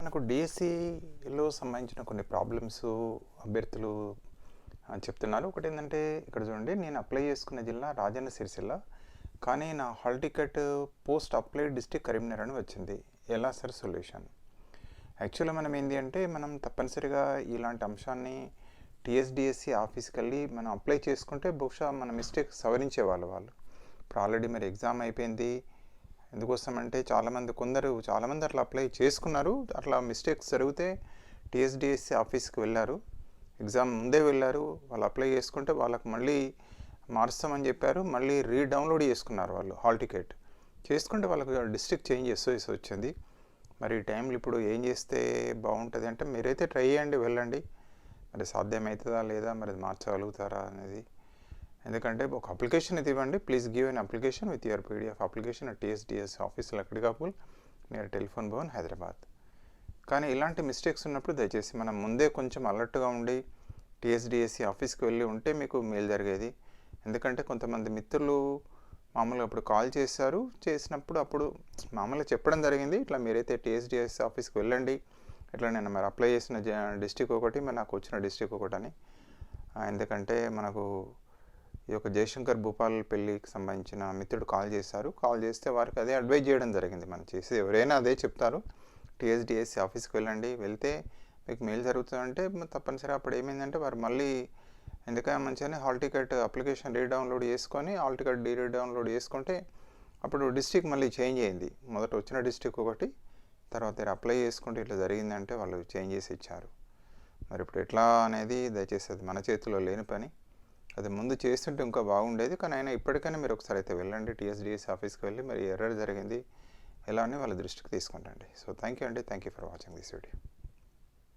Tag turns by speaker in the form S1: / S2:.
S1: మనకు డిఎస్సిలో సంబంధించిన కొన్ని ప్రాబ్లమ్స్ అభ్యర్థులు చెప్తున్నారు. ఒకటి ఏంటంటే ఇక్కడ చూడండి నేను అప్లై చేసుకున్న జిల్లా రాజన్న సిరిసిల్ల. కానీ నా hall ticket post apply district Karimnagar అని వచ్చింది. ఎలా సార్ సొల్యూషన్ యాక్చువల్గా మనం ఏంటి అంటే మనం తప్పనిసరిగా ఇలాంటి అంశాన్ని టీఎస్డిఎస్సి ఆఫీస్కి వెళ్ళి మనం అప్లై చేసుకుంటే బహుశా మన మిస్టేక్ సవరించేవాళ్ళు వాళ్ళు ఇప్పుడు ఆల్రెడీ మరి ఎగ్జామ్ అయిపోయింది. ఎందుకోసం అంటే చాలామంది కొందరు చాలామంది అట్లా అప్లై చేసుకున్నారు. అట్లా మిస్టేక్స్ జరిగితే టీఎస్డిఎస్సి ఆఫీస్కి వెళ్ళారు. ఎగ్జామ్ ముందే వెళ్ళారు. వాళ్ళు అప్లై చేసుకుంటే వాళ్ళకి మళ్ళీ మారుస్తామని చెప్పారు. మళ్ళీ రీడౌన్లోడ్ చేసుకున్నారు వాళ్ళు హాల్ టికెట్ చేసుకుంటే వాళ్ళకి డిస్ట్రిక్ట్ చేంజ్ చేసేసి వచ్చింది. మరి టైంలో ఇప్పుడు ఏం చేస్తే బాగుంటుంది అంటే మీరైతే ట్రై చేయండి వెళ్ళండి. మరి సాధ్యమవుతుందా లేదా? మరి మార్చగలుగుతారా అనేది ఎందుకంటే ఒక అప్లికేషన్ ఇది ఇవ్వండి. Please give an application with your PDF application TSDS office Lakdikapul near telephone Bhavan Hyderabad కానీ ఇలాంటి మిస్టేక్స్ ఉన్నప్పుడు దయచేసి మనం ముందే కొంచెం అలర్ట్గా ఉండి టీఎస్డిఎస్సి ఆఫీస్కి వెళ్ళి ఉంటే మీకు మేలు జరిగేది. ఎందుకంటే కొంతమంది మిత్రులు మామూలుగా అప్పుడు కాల్ చేశారు. చేసినప్పుడు అప్పుడు మామూలుగా చెప్పడం జరిగింది. ఇట్లా మీరైతే టీఎస్డిఎస్ ఆఫీస్కి వెళ్ళండి. ఇట్లా నేను మరి అప్లై చేసిన డిస్టిక్ ఒకటి మరి నాకు వచ్చిన డిస్టిక్ ఒకటి అని. ఎందుకంటే మనకు ఈ యొక్క జయశంకర్ భూపాల్ పెళ్ళికి సంబంధించిన మిత్రుడు కాల్ చేశారు. కాల్ చేస్తే వారికి అదే అడ్వైజ్ చేయడం జరిగింది. మనం చేసి ఎవరైనా అదే చెప్తారు. టీఎస్డిఎస్సి ఆఫీస్కి వెళ్ళండి. వెళ్తే మీకు మెయిల్ జరుగుతుందంటే తప్పనిసరి అప్పుడు ఏమైందంటే వారు మళ్ళీ ఎందుకైనా మంచిగానే హాల్ టికెట్ అప్లికేషన్ రీడౌన్లోడ్ చేసుకొని హాల్ టికెట్ డీ డౌన్లోడ్ చేసుకుంటే అప్పుడు డిస్టిక్ మళ్ళీ చేంజ్ అయింది. మొదట వచ్చిన డిస్టిక్ ఒకటి తర్వాత అప్లై చేసుకుంటే ఇట్లా జరిగిందంటే వాళ్ళు చేంజ్ చేసి ఇచ్చారు. మరి ఇప్పుడు ఎట్లా అనేది దయచేసి అది మన చేతిలో లేని పని. అది ముందు చేస్తుంటే ఇంకా బాగుండేది. కానీ ఆయన ఇప్పటికైనా మీరు ఒకసారి అయితే వెళ్ళండి టీఎస్డిఎస్ ఆఫీస్కి వెళ్ళి మరి ఎర్రర్ జరిగింది. ఎలా అని వాళ్ళ దృష్టికి తీసుకుంటండి. సో థ్యాంక్ యూ అండి. Thank you for watching this video.